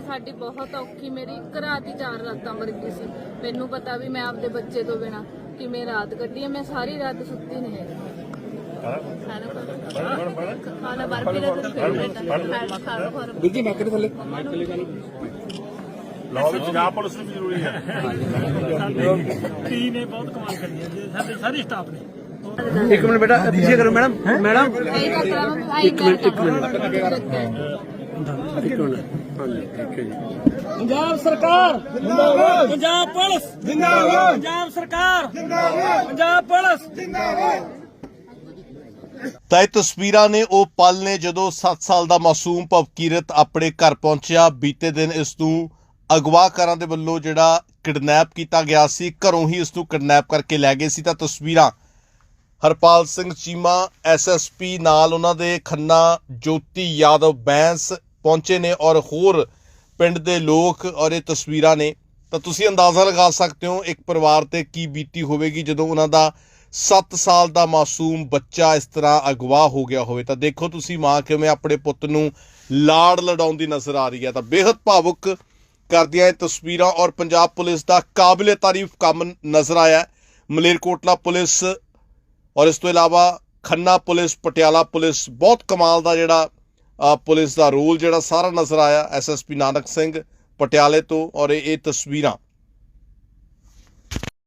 ਸਾਡੀ ਬਹੁਤ ਔਖੀ ਮੇਰੀ ਇੱਕ ਰਾਤ ਹੀ ਚਾਰ ਰਾਤਾਂ ਮਰਦੀ ਸੀ। ਮੈਨੂੰ ਪਤਾ ਵੀ ਮੈਂ ਆਪਦੇ ਬੱਚੇ ਤੋਂ ਬਿਨਾ ਕਿਵੇਂ ਰਾਤ ਕੱਢੀ ਹੈ ਮੈਂ ਸਾਰੀ ਰਾਤ ਸੁੱਤੀ ਨਹੀਂ ਹੈਗੀ। ਖਾਣਾ ਬਰਫੀ ਦਾ ਦੁੱਧ ਫੇਵਰੇਟ ਖਾਣਾ ਖਾਣਾ ਵੀਰ ਜੀ ਮੈਕ ਦੇ ਥੱਲੇ? ਲਾਅ ਵਿੱਚ ਪੰਜਾਬ ਪੁਲਿਸ ਨੂੰ ਵੀ ਜ਼ਰੂਰੀ ਹੈ। ਟੀ ਨੇ ਬਹੁਤ ਕਮਾਲ ਕਰੀ ਹੈ ਜੀ। ਸਾਡੇ ਸਾਰੇ ਸਟਾਫ ਨੇ। ਇੱਕ ਮਿੰਟ ਬੇਟਾ ਪਿੱਛੇ ਕਰੋ ਮੈਡਮ। ਮੈਡਮ। ਇੱਕ ਮਿੰਟ। ਇੱਕ ਮਿੰਟ। ਇੱਕ ਮਿੰਟ। ਹਾਂਜੀ ਠੀਕ ਹੈ ਜੀ। ਪੰਜਾਬ ਸਰਕਾਰ ਜਿੰਦਾਬਾਦ। ਪੰਜਾਬ ਪੁਲਿਸ। ਜਿੰਦਾਬਾਦ। ਪੰਜਾਬ ਸਰਕਾਰ। ਜਿੰਦਾਬਾਦ। ਪੰਜਾਬ ਪੁਲਿਸ। ਤਾਂ ਇਹ ਤਸਵੀਰਾਂ ਨੇ ਉਹ ਪਲ ਨੇ ਜਦੋਂ 7 ਸਾਲ ਦਾ ਮਾਸੂਮ ਭਵਕੀਰਤ ਆਪਣੇ ਘਰ ਪਹੁੰਚਿਆ। ਬੀਤੇ ਦਿਨ ਇਸ ਨੂੰ ਅਗਵਾਕਾਰਾਂ ਦੇ ਵੱਲੋਂ ਜਿਹੜਾ ਕਿਡਨੈਪ ਕੀਤਾ ਗਿਆ ਸੀ ਘਰੋਂ ਹੀ ਇਸ ਨੂੰ ਕਿਡਨੈਪ ਕਰਕੇ ਲੈ ਗਏ ਸੀ। ਤਾਂ ਤਸਵੀਰਾਂ ਹਰਪਾਲ ਸਿੰਘ ਚੀਮਾ ਐਸਐਸਪੀ ਨਾਲ ਉਹਨਾਂ ਦੇ ਖੰਨਾ, ਜੋਤੀ ਯਾਦਵ ਬੈਂਸ ਪਹੁੰਚੇ ਨੇ ਔਰ ਹੋਰ ਪਿੰਡ ਦੇ ਲੋਕ ਔਰ ਇਹ ਤਸਵੀਰਾਂ ਨੇ। ਤਾਂ ਤੁਸੀਂ ਅੰਦਾਜ਼ਾ ਲਗਾ ਸਕਦੇ ਹੋ ਇੱਕ ਪਰਿਵਾਰ ਤੇ ਕੀ ਬੀਤੀ ਹੋਵੇਗੀ ਜਦੋਂ ਉਹਨਾਂ ਦਾ 7 ਸਾਲ ਦਾ ਮਾਸੂਮ ਬੱਚਾ ਇਸ ਤਰ੍ਹਾਂ ਅਗਵਾ ਹੋ ਗਿਆ ਹੋਵੇ। ਤਾਂ ਦੇਖੋ ਤੁਸੀਂ ਮਾਂ ਕਿਵੇਂ ਆਪਣੇ ਪੁੱਤ ਨੂੰ ਲਾੜ ਲੜਾਉਂਦੀ ਨਜ਼ਰ ਆ ਰਹੀ ਹੈ। ਤਾਂ ਬੇहद ਭਾਵੁਕ ਕਰਦੀਆਂ ਇਹ ਤਸਵੀਰਾਂ ਔਰ ਪੰਜਾਬ ਪੁਲਿਸ ਦਾ ਕਾਬਲੇ ਤਾਰੀਫ ਕੰਮ ਨਜ਼ਰ ਆਇਆ ਮਲੇਰਕੋਟਲਾ ਪੁਲਿਸ ਔਰ ਇਸ ਤੋਂ ਇਲਾਵਾ ਖੰਨਾ ਪੁਲਿਸ, ਪਟਿਆਲਾ ਪੁਲਿਸ, ਬਹੁਤ ਕਮਾਲ ਦਾ ਜਿਹੜਾ ਪੁਲਿਸ ਦਾ ਰੋਲ ਜਿਹੜਾ ਸਾਰਾ ਨਜ਼ਰ ਆਇਆ ਐਸਐਸਪੀ ਨਾਨਕ ਸਿੰਘ ਪਟਿਆਲੇ ਤੋਂ ਔਰ ਇਹ ਇਹ ਤਸਵੀਰਾਂ।